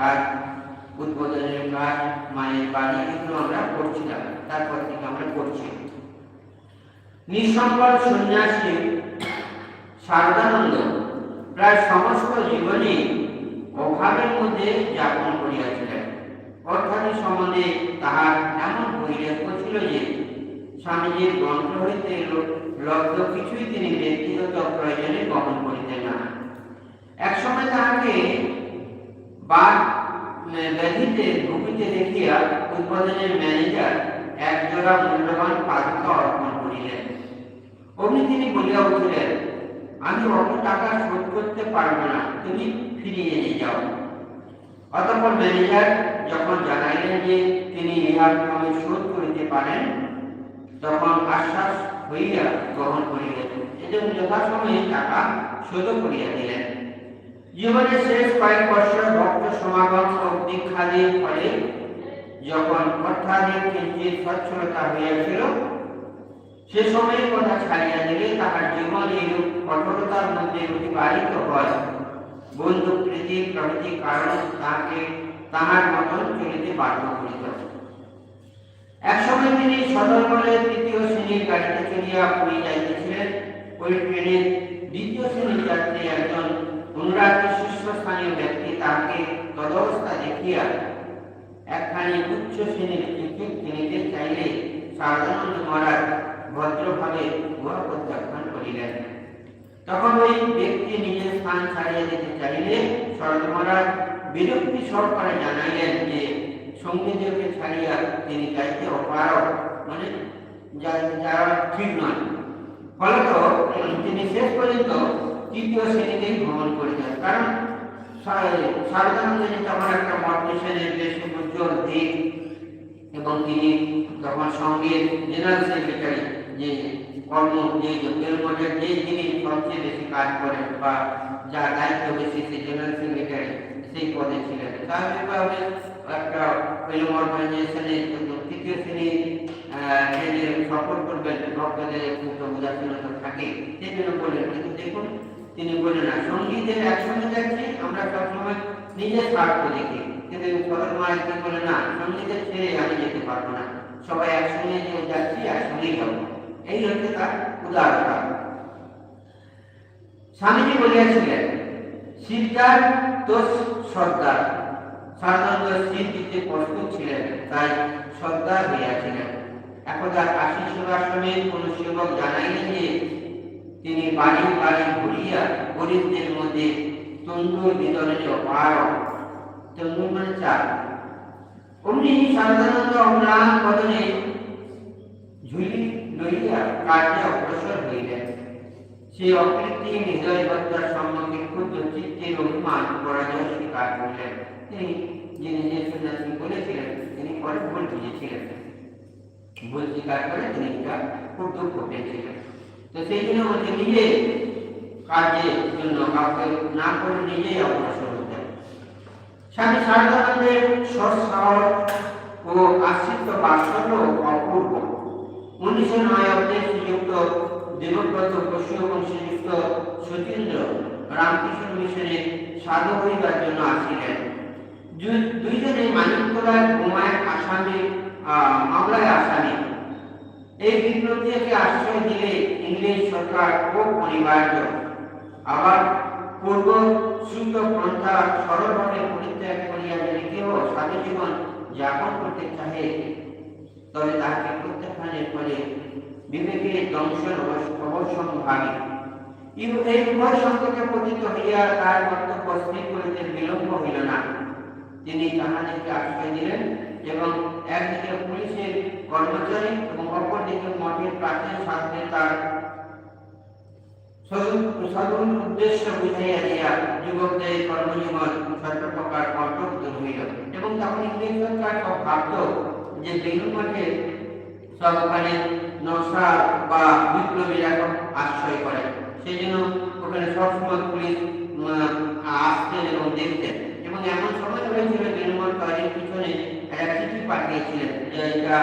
কাজ, উদ্বোধনের কাজ মায়ের বাড়ি এগুলো আমরা করছিলাম তারপর থেকে আমরা করছি। নিঃসম্বল সন্ন্যাসী শারদানন্দ প্রায় সমস্ত জীবনে অভাবের মধ্যে যাপন করিয়াছিলেন। অর্থাৎ সম্বন্ধে তাহার এমন বৈরাগ্য ছিল যে, স্বামীজির গ্রন্থ হইতে লব্ধ কিছুই তিনি ব্যক্তিগত প্রয়োজনে গ্রহণ করিতেন না। একসময় তাহাকে বাদ ব্যাধিতে ভূমিতে দেখিয়া উদ্বোধনের ম্যানেজার এক জোড়া মূল্যবান পাদুকা অর্পণ করিলেন। অমনি তিনি বলিয়া উঠিলেন, আমি অত টাকা শোধ করতে পারব না, তুমি ফিরিয়ে নিয়ে যাও। অতঃপর ম্যানেজার যখন জানাইলেন যে তিনি ইহার ক্রমে শোধ করিতে পারেন, তখন আশ্বাস হইয়া গ্রহণ করিলেন। এবং যথাসময়ে টাকা শোধ করিয়া দিলেন। জীবনের শেষ কয়েক বছর সমাগম ও দীক্ষাদের ফলে যখন অর্থাধিক কিঞ্চিত সচ্ছলতা হইয়াছিল, সে সময়ের কথা ছাড়িয়া দিলে তাহার জীবন এইরূপ কঠোরতার মধ্যে অতিবাহিত হয়। বন্ধু প্রীতি, প্রভৃতি কারণ তাহাকে তাহার মতন চলিতে বাধ্য করিত। একসময় তিনি সদরবলে তৃতীয় শ্রেণির গাড়িতে চলিয়া পুরী যাইতেছিলেন। ওই ট্রেনের দ্বিতীয় শ্রেণির যাত্রী একজন অনুরাগী শীর্ষস্থানীয় ব্যক্তি তাহাকে তদবস্থা একখানি উচ্চ শ্রেণির টিকিট কিনিতে চাইলে সারদানন্দ মহারাজ ভদ্রভাবে উহা প্রত্যাখ্যান করিলেন। তখন ওই ব্যক্তি নিজের স্থান ছাড়িয়ে দিতে চাইলে শরৎ মহারাজ বিরক্তি সহকারে জানাইলেন যে সঙ্গীদেরকে ছাড়িয়া তিনি যাইতে অপারক মানে যারা ঠিক নয় ফলত তিনি শেষ পর্যন্ত তৃতীয় শ্রেণীতেই ভ্রমণ করেছেন কারণ দিক। এবং তিনি তখন সঙ্গের জেনারেল সেক্রেটারি যে কর্ম যে বেলমঠের যে যিনি সবচেয়ে বেশি কাজ করেন বা যা দায়িত্ব বেশি সেই জেনারেল সেক্রেটারি সেই পদে ছিলেন। স্বাভাবিকভাবে একটা ফিল্ম অর্গানাইজেশনের তৃতীয় শ্রেণির সফর করবেন ভক্তদের একটু উদাসীনতা থাকে সেই জন্য বললেন, কিন্তু দেখুন তিনি বললেন, না, সঙ্গীতের একসঙ্গে যাচ্ছি, আমরা সবসময় নিজের স্বার্থ দেখি। কিন্তু সদর মায়ের কি বলে না, সঙ্গীতের ছেড়ে আমি যেতে পারব না। সবাই একসঙ্গে যে যাচ্ছি, একসঙ্গেই যাব। এই হচ্ছে তার উদারতা। স্বামীজি বলিয়াছিলেন সিদ্ধার তো সর্দার। সাধারণত শীত দিতে প্রস্তুত ছিলেন, তাই সর্দার হইয়াছিলেন। একদা কাশী সেবাশ্রমের কোন সেবক জানাইলেন যে তিনি বাড়ি বাড়ি ঘুরিয়া গরিবদের মধ্যে তন্দুর বিতরণে অপারক তন্দুর মানে চাল। অমনি সাধারণত অম্লান বদনে ঝুলি লইয়া কার্যে অগ্রসর হইলেন। সে অকৃত্রিম হৃদয়বত্তার সম্মুখে ক্ষুদ্র চিত্তের অভিমান পরাজয় স্বীকার করলেন তিনি যিনি যে সন্ন্যাসী বলেছিলেন, তিনি পরে ভুল বুঝেছিলেন ভুল স্বীকার করে তিনি এটা খুব দুঃখ পেয়েছিলেন তো সেই জন্য বলছে, নিজে কাজের জন্য কাউকে না করে নিজেই অগ্রসর হতেন স্বামী শারদানন্দের সৎসাহস ও আশ্রিত বাৎসল্য অপূর্ব। উনিশশো নয় অব্দে শ্রীযুক্ত দেবব্রত বসু এবং শ্রীযুক্ত সতীন্দ্র রামকৃষ্ণ মিশনে সাধু হইবার জন্য আসিলেন। দুইজনে মানিকতলার বোমায় আসামি মামলায় আসামি। এই বিপ্লবীকে আশ্রয় দিলে ইংরেজ সরকার খুব অনিবার্য। আবার পূর্ব সুত পন্থা সরলভাবে পরিত্যাগ করিয়া যদি কেউ সাধু জীবন যাপন করতে চাহে, তবে তাহাকে প্রত্যাখ্যানের ফলে বিবেকের দংশন অবশ্য- অবশ্যম্ভাবী এই উভয় সংকটে পতিত হইয়া তার কর্তব্য স্থির করিতে বিলম্ব হইল না। তিনি তাহাদেরকে আশ্রয় দিলেন এবং একদিকে পুলিশের কর্মচারী অপরদিকে মঠের প্রাচীন সাথে তার সদুল উদ্দেশ্য বুঝাইয়া দিয়া যুবকদের কর্মজীবন সর্বপ্রকার দূর হইল। এবং তখন ইংরেজ সরকার সব ভাবত যে বেলুন মাঠে সব ওখানে নকশা বা বিপ্লবীরা আশ্রয় করে। সেই জন্য ওখানে সবসময় পুলিশ উম, এমন সময় হয়েছিল নির্মল তৈরির পিছনে একটা চিঠি পাঠিয়েছিলেন যে এটা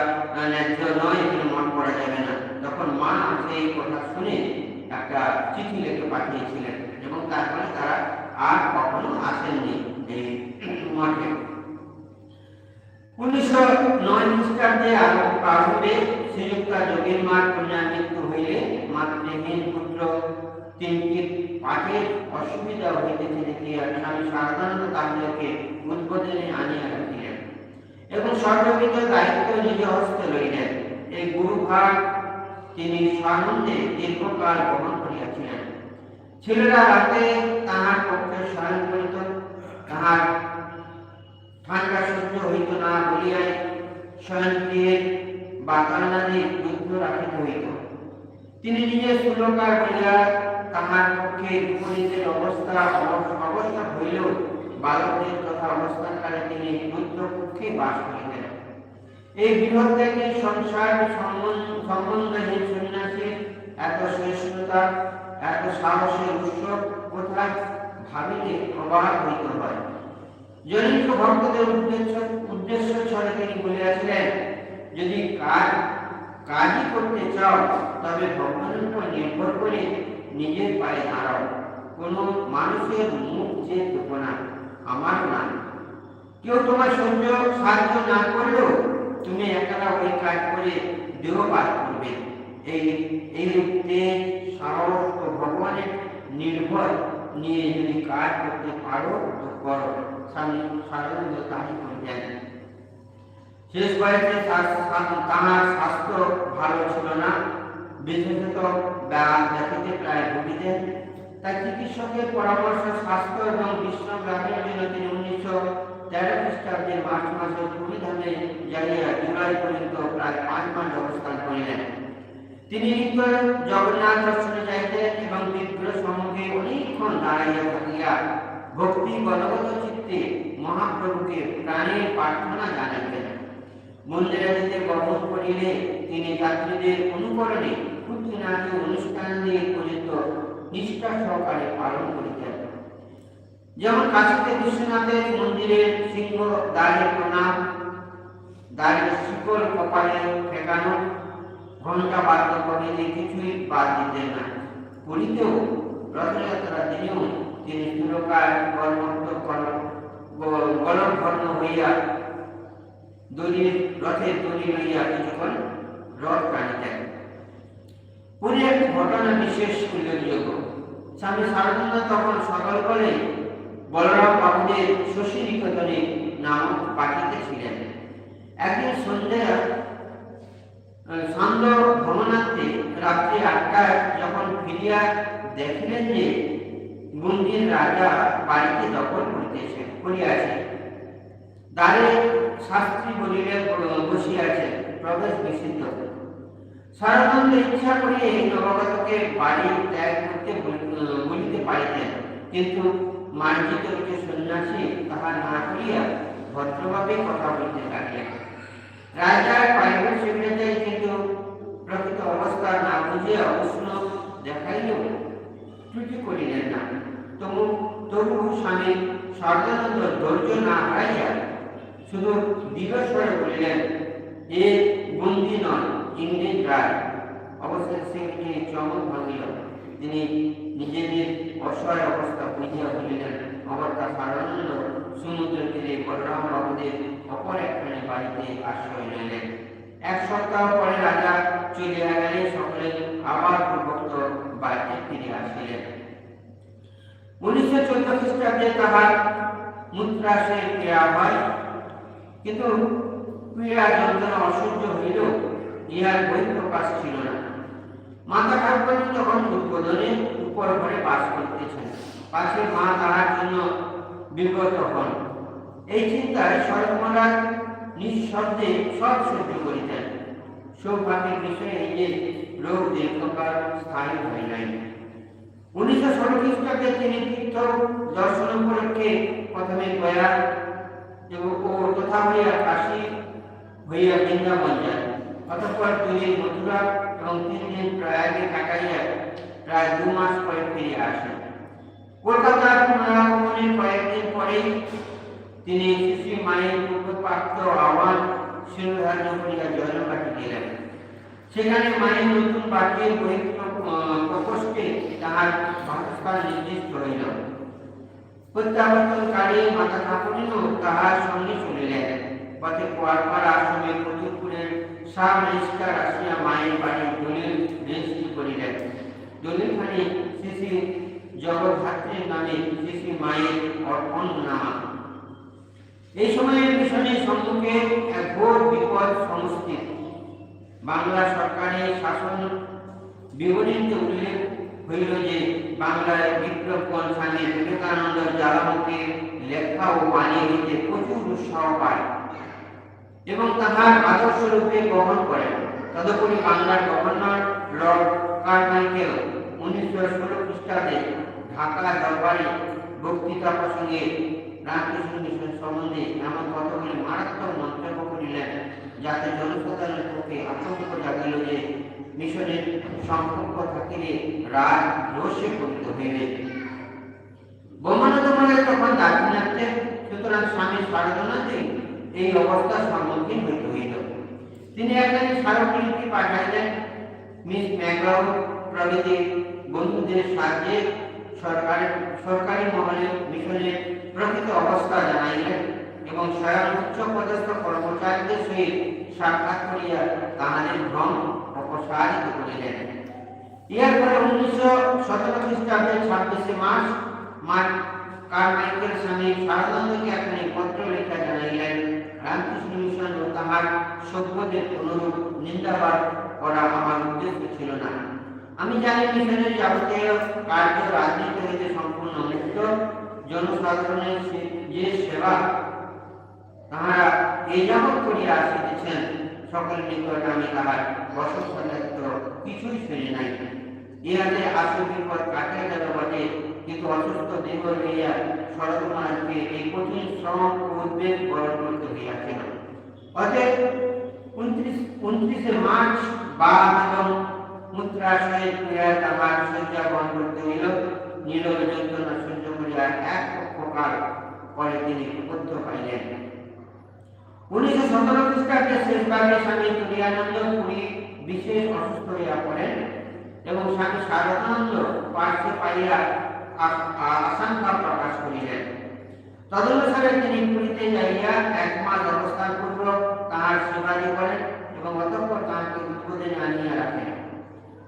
ন্যায্য নয় এখানে মন করা যাবে না। তখন মা সেই কথা শুনে একটা চিঠি লিখে পাঠিয়েছিলেন এবং তারপরে তারা আর কখনো আসেননি এই মঠে। উনিশশো নয় খ্রিস্টাব্দে প্রারম্ভে শ্রীযুক্তা যোগীর মার কন্যা মৃত্যু হইলে মাতৃহীন পুত্র তিনটি পাঠের অসুবিধা হইতেছে দেখিয়া স্বামী সারদানন্দ তাহাদেরকে উদ্বোধনে আনিয়া এবং সর্ববিধ দায়িত্ব নিজ হস্তে লইলেন, এই গুরুভার তিনি সানন্দে দীর্ঘকাল বহন করিয়াছিলেন। ছেলেরা রাতে তাহার পক্ষে শয়ন করিত তাহার ঠান্ডা সহ্য হইত না বলিয়াই স্বয়ংক্রিয়ের বাতানাদি যুদ্ধ রাখিতে হইত। তিনি নিজে সুলকার বলিয়া তাহার পক্ষে বিপরীতের অবস্থা অব- অবস্থা হইলেও বালকদের তথা অবস্থানকালে তিনি যুদ্ধ পক্ষে বাস করিতেন এই থেকে সংসার সম্বন্ধহীন সন্ন্যাসীর এত সহিষ্ণুতা এত সাহসের ভাবিলে হয়। জনিত ভক্তদের উদ্দেশ্য উদ্দেশ্য ছলে তিনি বলিয়াছিলেন, যদি কাজ কাজই করতে চাও, তবে ভগবানের উপর নির্ভর করে নিজের পায়ে দাঁড়াও। কোনো মানুষের মুখ যে আমার না। কেউ তোমার সহ্য সাহায্য না করলেও তুমি একলা ওই কাজ করে দেহপাত করবে। এই এই তেজ সাহস ও ভগবানের নির্ভর নিয়ে যদি কাজ করতে পারো, তো করো। সাধারণত তাই করতেন শেষ বয়সে তাহার স্বাস্থ্য ভালো ছিল না। বিশেষত ব্যায়াম ব্যথিতে প্রায় ভুগিতেন তাই চিকিৎসকের পরামর্শ, স্বাস্থ্য এবং বিশ্রাম লাভের জন্য তিনি উনিশশো তেরো খ্রিস্টাব্দের মার্চ মাসে পুরী ধামে জুলাই পর্যন্ত প্রায় পাঁচ মাস অবস্থান করিলেন। তিনি জগন্নাথ দর্শনে যাইতেন এবং বিগ্রহ সম্মুখে অনেকক্ষণ দাঁড়াইয়া থাকিয়া ভক্তি গদগদ চিত্তে মহাপ্রভুকে প্রাণের প্রার্থনা জানাইতেন। মন্দিরে যেতে গমন করিলে তিনি যাত্রীদের অনুকরণে খুঁটিনাটি অনুষ্ঠান দিয়ে পর্যন্ত নিষ্ঠা সহকারে পালন করিতেন। যেমন কাশীতে বিশ্বনাথের মন্দিরের সিংহ দ্বারে প্রণাম দ্বারের শিকল কপালে ঠেকানো ঘণ্টা বাদ্য করিলে কিছুই বাদ দিতেন না। পুরীতেও রথযাত্রার দিনেও তিনি সুরকার কর্মত্ব গলভর্ণ হইয়া দড়ির রথের দড়ি লইয়া কিছুক্ষণ রথ টানিতেন। পুরী একটি ঘটনা বিশেষ উল্লেখযোগ্য। স্বামী সারদানন্দ তখন করে বলরাম বাবুদের শশী নিকেতনে নামক পাঠিতে ছিলেন একদিন সন্ধ্যা সান্ধ্য ভ্রমণার্থে রাত্রি আটটায় যখন ফিরিয়া দেখিলেন যে গুন্ডির রাজা বাড়িতে দখল করিতেছে করিয়াছে। দ্বারে শাস্ত্রী বলিলে বসিয়াছেন প্রবেশ নিষিদ্ধ। সারানন্দ ইচ্ছা করিয়া নবাগতকে বাড়ি ত্যাগ করতে বলিতে পারিতেন। কিন্তু মার্জিত যে সন্ন্যাসী, তাহা না করিয়া ভদ্রভাবে কথা বলতে লাগিলেন। রাজার প্রাইভেট সেক্রেটারি কিন্তু প্রকৃত অবস্থা না বুঝিয়া উষ্ণ দেখাইলেও ত্রুটি করিলেন না। তবু তবু স্বামী সর্দানন্দ ধৈর্য না হারাইয়া শুধু দৃঢ়স্বরে বলিলেন, এ বন্দি নয় ইংরেজ রায় অবশেষে সেটি চমক ভাঙিল। তিনি নিজেদের অসহায় অবস্থা বুঝিয়া বলিলেন অবস্থা সাধারণত সমুদ্র তীরে বলরাম বাবুদের অপর একখানে বাড়িতে আশ্রয় নিলেন এক সপ্তাহ পরে রাজা চলিয়া গেলে সকলে আবার পূর্বক্ত বাড়িতে ফিরে আসিলেন। উনিশশো চোদ্দ খ্রিস্টাব্দে তাহার মূত্রাশে ক্রিয়া হয়। কিন্তু ক্রিয়া যন্ত্রণা অসহ্য হইল ইহার বই প্রকাশ ছিল না। মাতা ঠাকুর তখন উদ্বোধনে উপর ঘরে বাস করতেছেন। পাশে মা তাহার জন্য বিগত হন। এই চিন্তায় শরৎ মহারাজ নিঃশব্দে সব সহ্য করিতেন। সৌভাগ্যের বিষয়ে এই যে রোগ দীর্ঘকাল স্থায়ী হয় নাই। উনিশশো ষোলো খ্রিস্টাব্দে তিনি তীর্থ দর্শন উপলক্ষে প্রথমে গয়া এবং ও তথা হইয়া কাশী হইয়া বৃন্দাবন যান। অতঃপর দুই মথুরা এবং তিন দিন প্রয়াগে কাটাইয়া প্রায় দু মাস পরে ফিরে আসেন। কলকাতার পুনরাগমনের কয়েকদিন পরেই তিনি শিশু মায়ের পূর্বপ্রাপ্ত আহ্বান শিরোধার্য করিয়া জয়নবাটি গেলেন। সেখানে মায়ের নতুন বাটির বই প্রকোষ্ঠে তাহার বাসস্থান নির্দিষ্ট হইল। প্রত্যাবর্তনকারী মাতা ঠাকুরিনও তাহার সঙ্গে চলিলেন। পথে কোয়ারপার আশ্রমে প্রচুরপুরের সাব রেজিস্টার আসিয়া মায়ের বাড়ির দলিল রেজিস্ট্রি করিলেন। দলিলখানি শ্রী জগদ্ধাত্রীর নামে শ্রী মায়ের অর্পণ নামা। এই সময়ে মিশনের সম্মুখে এক ঘোর বিপদ সমষ্টিত বাংলা সরকারের শাসন বিবরণীতে উল্লেখ হইল যে বাংলায় বিপ্লবগণ স্বামী বিবেকানন্দ জ্বালামুখীর লেখা ও বাণী হইতে প্রচুর উৎসাহ পায়। এবং তাহার আদর্শ রূপে গ্রহণ করেন। তদুপরি বাংলার গভর্নর লর্ড কারমাইকেল উনিশশো ষোলো খ্রিস্টাব্দে ঢাকা দরবারে বক্তৃতা প্রসঙ্গে রামকৃষ্ণ মিশন সম্বন্ধে এমন কতগুলি মারাত্মক মন্তব্য করিলেন, যাতে জনসাধারণের পক্ষে আতঙ্ক জাগিল যে মিশনের সম্পর্ক থাকিলে রাজ রোষে পরিত হইবে। ব্রহ্মানন্দময়ের তখন দাক্ষিণাত্যে, সুতরাং স্বামী সারদনাথে এই অবস্থার সম্মুখীন হইতে হইল। তিনি একখানি স্মারকলিপি পাঠাইলেন, মিস ম্যাগ্রাউ প্রভৃতি বন্ধুদের সাহায্যে সরকারের সরকারি মহলে মিশনের প্রকৃত অবস্থা জানাইলেন এবং স্বয়ং উচ্চ পদস্থ কর্মচারীদের সহিত সাক্ষাৎ করিয়া তাহাদের ভ্রম অপসারিত করিলেন। ইহার পরে উনিশশো সতেরো খ্রিস্টাব্দে ছাব্বিশে মার্চ মার্চ কারমাইকেল স্বামী শারদানন্দকে একখানি পত্র লেখা জানাইলেন রামকৃষ্ণ মিশন ও তাহার সভ্যদের অনুরূপ নিন্দাবাদ করা আমার উদ্দেশ্য ছিল না। আমি জানি মিশনের যাবতীয় কার্য রাজনীতি হইতে সম্পূর্ণ মুক্ত জনসাধারণের যে সেবা তাহারা এই যাবৎ করিয়া আসিতেছেন সকল নিকট আমি তাহার বসত্র কিছুই শুনি নাই। ইহাতে আসল বিপদ কাটিয়া গেল বটে। কিন্তু অসুস্থ দেহ লইয়া শরৎ মহারাজকে এই কঠিন শ্রম উদ্বেগ বরণ করতে হইয়াছিল। অতএব উনত্রিশ, উনত্রিশে মার্চ বা এবং মূত্রাশয়ে ক্রিয়া তাহার শয্যা বন্ধ করতে হইল। নীরব যন্ত্রণা সহ্য করিয়া এক প্রকার পরে তিনি উপদ্ধ পাইলেন উনিশশো সতেরো খ্রিস্টাব্দে শেষভাগে স্বামী তুলিয়ানন্দ পুরী বিশেষ অসুস্থ হইয়া পড়েন এবং স্বামী শারদানন্দ পার্শ্বে পাইয়া আ- আ- প্রকাশ করিলেন। তদনুসারে তিনি পুরীতে যাইয়া এক মাস অবস্থান পূর্বক তাহার সেবাদি করেন এবং অতঃপর তাহাকে উদ্বোধনে আনিয়া রাখেন।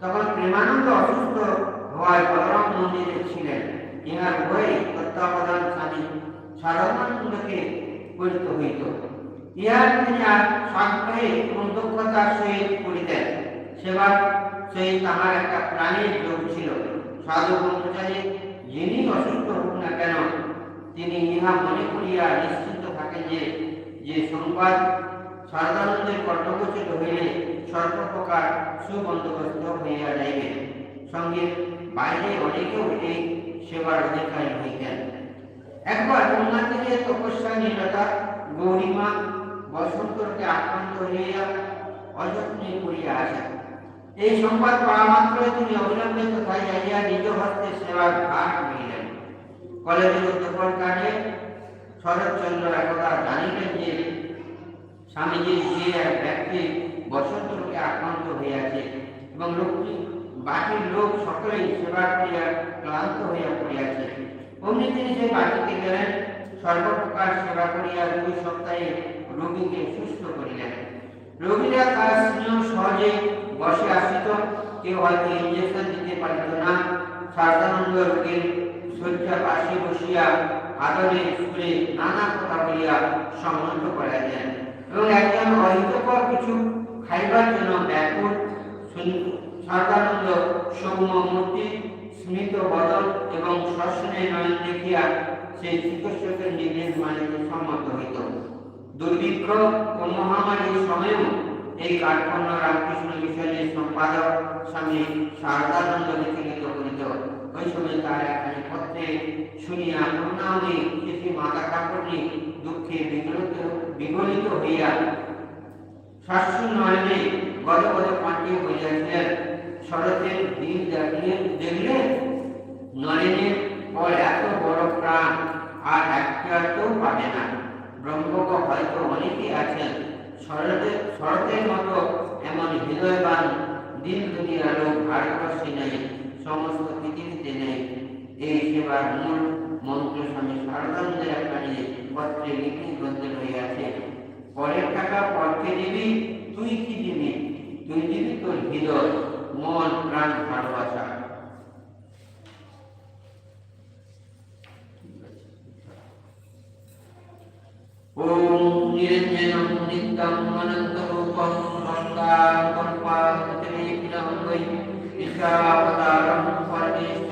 তখন প্রেমানন্দ অসুস্থ হওয়ায় বলরাম মন্দিরে ছিলেন। ইহার ভয়ে তত্ত্বাবধান স্বামী শারদানন্দকে পরিত হইত। ইহার তিনি আর সাগ্রহে এবং দক্ষতার সহিত করিতেন। সেবার সেই তাহার একটা প্রাণীর যোগ ছিল। সাধু ব্রহ্মচারী যিনি অসুস্থ হোক না কেন, তিনি ইহা মনে করিয়া নিশ্চিন্ত থাকেন যে যে সংবাদ সারদানন্দের কর্তব্যচিত হইলে সর্বপ্রকার সুবন্দোবস্ত হইয়া যাইবে। সঙ্গে বাইরে অনেকেও এই সেবার অধিকারী হইতেন। একবার থেকে তপস্যা নিরতা গৌরীমা বসন্তকে আক্রান্ত হইয়া অযত্নে করিয়া আসেন। এই সংবাদ পাওয়া মাত্রই তিনি অবিলম্বে তথায় যাইয়া নিজ হস্তে সেবার ভাগ নিলেন কলেজের উদ্যাপন কাজে শরৎচন্দ্র একদা জানিলেন যে স্বামীজির যে এক ব্যক্তি বসন্ত রোগে আক্রান্ত হইয়াছে এবং লোকটি বাকির লোক সকলেই সেবা করিয়া ক্লান্ত হইয়া পড়িয়াছে। অমনি তিনি সেই বাটিতে গেলেন, সর্বপ্রকার সেবা করিয়া দুই সপ্তাহে রোগীকে সুস্থ করিলেন। রোগীরা তার স্নেহ সহজে বসে আসিত, কেউ হয়তো ইঞ্জেকশন দিতে পারিত না। সারদানন্দ রোগীর শয্যা পাশে বসিয়া আদরে সুরে নানা কথা বলিয়া সম্মত করাইলেন এবং একজন অহিতকর কিছু খাইবার জন্য ব্যাকুল সারদানন্দ সৌম্য মূর্তি, স্মৃত বদল এবং সস্নে নয়ন দেখিয়া সেই চিকিৎসকের নির্দেশ মানিতে সম্মত হইত। দুর্ভিক্ষ ও মহামারীর সময়েও এই কাঠখণ্ড রামকৃষ্ণ মিশনের সম্পাদক স্বামী শারদানন্দ লিখিত করিত। ওই সময় তার একখানি পত্রে শুনিয়া করুণাময়ী শ্রী মাতা কাপড়ি দুঃখে বিগলিত বিগলিত হইয়া শাশু নয়নে গদ গদ পাঠিয়ে বলিয়াছিলেন, শরতের দিন দেখলে দেখলে নয়নের পর এত বড় প্রাণ, আর একটাতেও পাবে না। ব্রহ্মজ্ঞ হয়তো অনেকেই আছেন শরতের শরতের মতো এমন হৃদয়বান দিন দুনিয়ার লোক ভারতবর্ষে নেই, সমস্ত পৃথিবীতে নেই। এই সেবার মূল মন্ত্র স্বামী শারদানন্দের নিয়ে পত্রে গ্রন্থে রইয়াছে পরের টাকা পরকে দিবি, তুই কি দিবি? তুই দিবি তোর হৃদয়, মন, প্রাণ, ভালোবাসা। ॐ நிரஞ்சனம் நித்தம் அனந்தரூபம் மங்காரம் பத்ரீபிலம் வை நிஷாவதாரம் பரமேஸ்வரம்